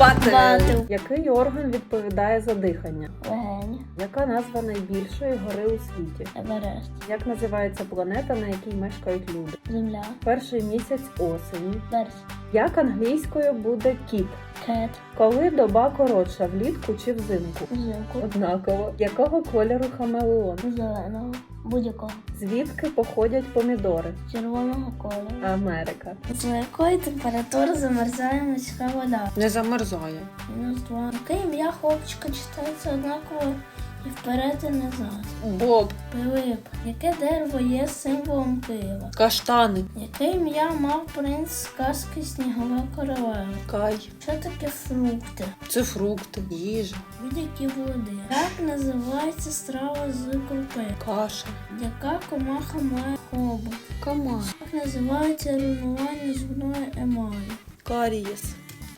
Батл. Який орган відповідає за дихання? Легень. Яка назва найбільшої гори у світі? Еверест. Як називається планета, на якій мешкають люди? Земля. Перший місяць осені. Верс. Як англійською буде кіт? Кет. Коли доба коротша, влітку чи взимку? Взимку. Однаково. Якого кольору хамелеон? Зеленого. Будь-якого. Звідки походять помідори? Червоного кольору. Америка. З якої температури замерзає морська вода? Не замерзає. Мінус два. Яке ім'я хлопчика читається однаково і вперед і назад? Боб. Пилип. Яке дерево є символом Києва? Каштани. Яке ім'я мав принц з казки Снігова королева? Кай. Що таке фрукти? Це фрукти. Їжа. Будь-які води. Як називається страва з крупи? Каша. Яка комаха має хобот? Комар. Як називається руйнування зубної емалі? Карієс.